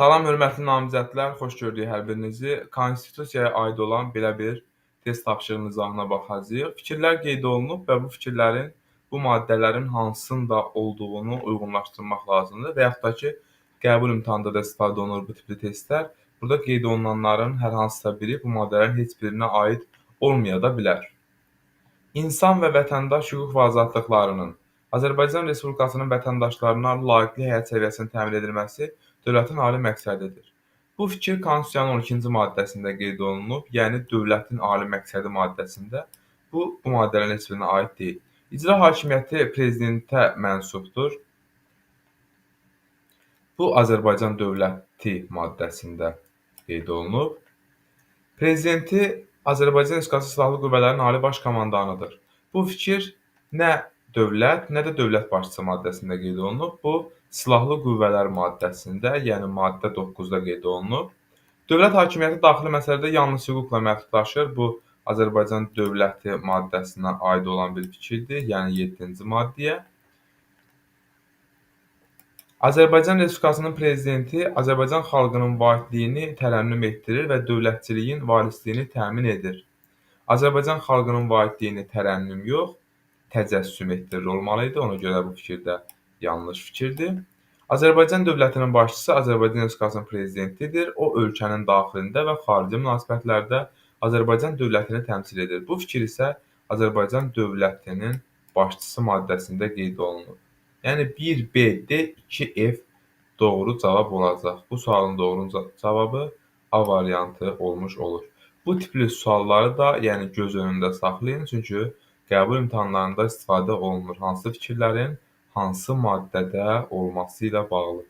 Salam, hörmətli namizədlər, xoş gördük hər birinizi. Konstitusiyaya aid olan belə bir test tapşırıq nizamına baxacağıq. Fikirlər qeyd olunub və bu fikirlərin bu maddələrin hansında olduğunu uyğunlaşdırmaq lazımdır və yaxud da ki, qəbul imtahanında da istifadə olunur bu tipli testlər. Burada qeyd olunanların hər hansısa biri bu maddələrin heç birinə aid olmaya da bilər. İnsan və vətəndaş hüquq və azadlıqlarının Azərbaycan Respublikasının vətəndaşlarına layiqli həyat səviyyəsinin təmin edilməsi dövlətin ali məqsədidir. Bu fikir Konstitusiyanın 12-ci maddəsində qeyd olunub, yəni dövlətin ali məqsədi maddəsində. Bu, bu maddələrin heç birinə aid deyil. İcra hakimiyyəti prezidentə mənsubdur. Bu Azərbaycan dövləti maddəsində qeyd olunub. Prezidenti Azərbaycan Respublikası Silahlı Qüvvələrin Ali Baş Komandanıdır. Bu fikir nə dövlət, nə də dövlət başçısı maddəsində qeyd olunub. Bu Silahlı Qüvvələr maddəsində, yəni maddə 9-da qeyd olunub. Dövlət hakimiyyəti daxili məsələdə yalnız hüquqla məhdudlaşır. Bu Azərbaycan dövləti maddəsinə aid olan bir fikirdir, yəni 7-ci maddəyə. Azərbaycan Respublikasının prezidenti Azərbaycan xalqının vahidliyini tərənnüm etdirir və dövlətçiliyin varisliyini təmin edir. Azərbaycan xalqının vahidliyini tərənnüm yox, təcəssüm etdirir olmalı idi. Ona görə bu fikir də yanlış fikirdir. Azərbaycan dövlətinin başçısı Azərbaycan Respublikasının prezidentidir. O ölkənin daxilində və xarici münasibətlərdə Azərbaycan dövlətini təmsil edir. Bu fikir isə Azərbaycan dövlətinin başçısı maddəsində qeyd olunub. Yəni 1B, D, 2F doğru cavab olacaq. Bu sualın doğru cavabı A variantı olmuş olur. Bu tipli sualları da yəni göz önündə saxlayın, çünki qəbul imtahanlarında istifadə olunur hansı fikirlərin hansı maddədə olması ilə bağlı.